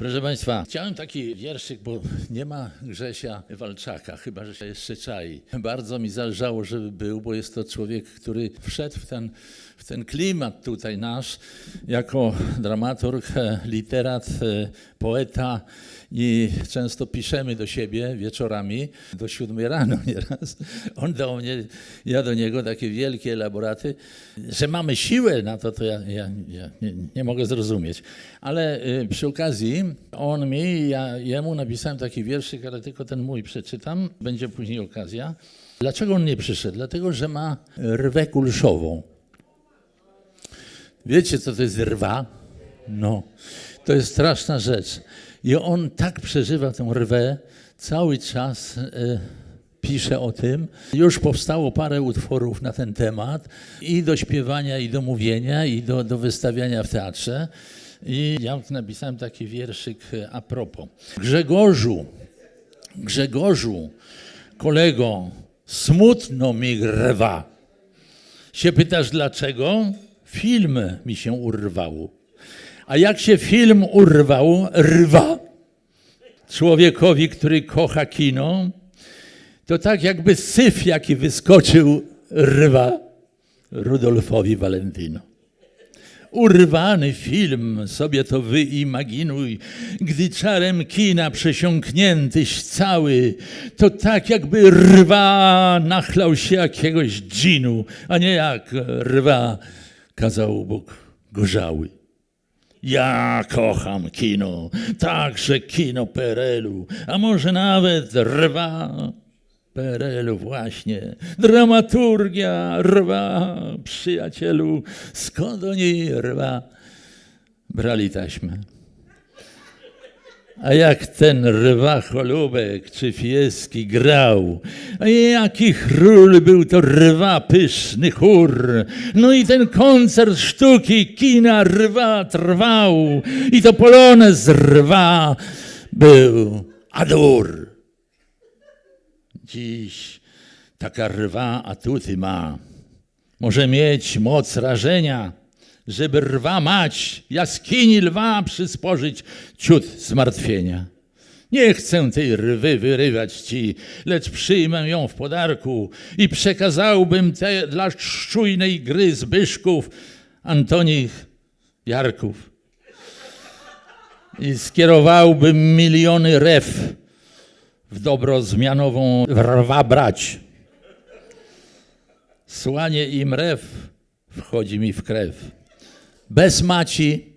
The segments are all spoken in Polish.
Proszę Państwa, chciałem taki wierszyk, bo nie ma Grzesia Walczaka, chyba że się jeszcze czai. Bardzo mi zależało, żeby był, bo jest to człowiek, który wszedł w ten, w ten klimat tutaj nasz, jako dramaturg, e, literat, e, poeta i często piszemy do siebie wieczorami, do siódmej rano nieraz. On do mnie, ja do niego takie wielkie elaboraty, że mamy siłę na to, to ja, ja, ja nie, nie mogę zrozumieć. Ale y, przy okazji on mi, ja jemu napisałem taki wierszyk, ale tylko ten mój przeczytam, będzie później okazja. Dlaczego on nie przyszedł? Dlatego, że ma rwę kulszową. Wiecie, co to jest rwa? No, to jest straszna rzecz. I on tak przeżywa tę rwę, cały czas e, pisze o tym. Już powstało parę utworów na ten temat i do śpiewania, i do mówienia, i do, do wystawiania w teatrze. I ja napisałem taki wierszyk e, a propos. Grzegorzu, Grzegorzu, kolego, smutno mi rwa. Się pytasz dlaczego? Film mi się urwał. A jak się film urwał, rwa człowiekowi, który kocha kino, to tak jakby syf, jaki wyskoczył, rwa Rudolfowi Valentino. Urwany film, sobie to wyimaginuj, gdy czarem kina przesiąkniętyś cały, to tak jakby rwa nachlał się jakiegoś dżinu, a nie jak rwa kazał Bóg gorzały. Ja kocham kino, także kino PRL-u, a może nawet rwa PRL-u właśnie. Dramaturgia rwa, przyjacielu, skąd oni rwa brali taśmę? A jak ten rwa cholubek czy fieski grał, a jaki król był to rwa pyszny chór. No i ten koncert sztuki kina rwa trwał i to polonez rwa był adur. Dziś taka rwa atuty ma. Może mieć moc rażenia, żeby rwa mać, jaskini lwa przysporzyć ciut zmartwienia. Nie chcę tej rwy wyrywać ci, lecz przyjmę ją w podarku i przekazałbym te dla szczujnej gry Zbyszków, Antonich, Jarków. I skierowałbym miliony ref w dobro zmianową rwa brać. Słanie im ref wchodzi mi w krew. Bez maci,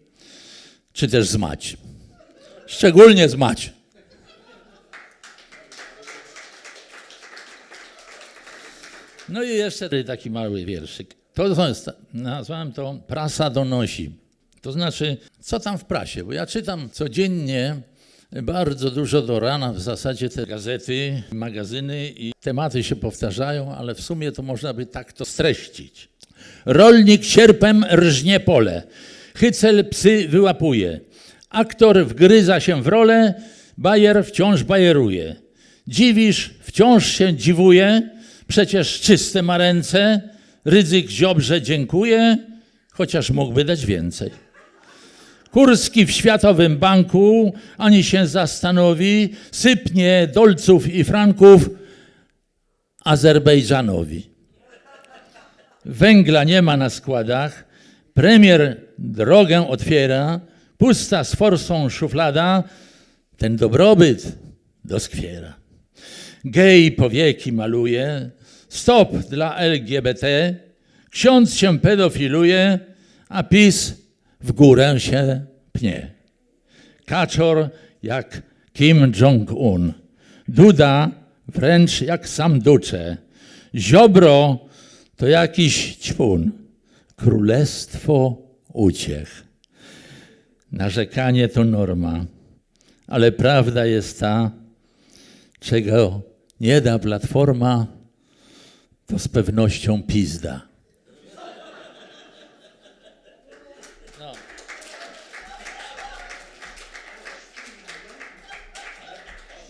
czy też z maci. Szczególnie z maci. No i jeszcze taki mały wierszyk. To jest, nazwałem to Prasa donosi. To znaczy, co tam w prasie? Bo ja czytam codziennie bardzo dużo do rana w zasadzie te gazety, magazyny i tematy się powtarzają, ale w sumie to można by tak to streścić. Rolnik sierpem rżnie pole, hycel psy wyłapuje, aktor wgryza się w rolę, bajer wciąż bajeruje. Dziwisz, wciąż się dziwuje, przecież czyste ma ręce, ryzyk ziobrze dziękuję, chociaż mógłby dać więcej. Kurski w Światowym Banku ani się zastanowi, sypnie dolców i franków Azerbejdżanowi. Węgla nie ma na składach, premier drogę otwiera, pusta z forsą szuflada, ten dobrobyt doskwiera. Gej powieki maluje, stop dla LGBT, ksiądz się pedofiluje, a PiS w górę się pnie. Kaczor jak Kim Jong-un, Duda wręcz jak sam Ducze, Ziobro to jakiś ćpun, królestwo uciech. Narzekanie to norma, ale prawda jest ta, czego nie da platforma, to z pewnością pizda.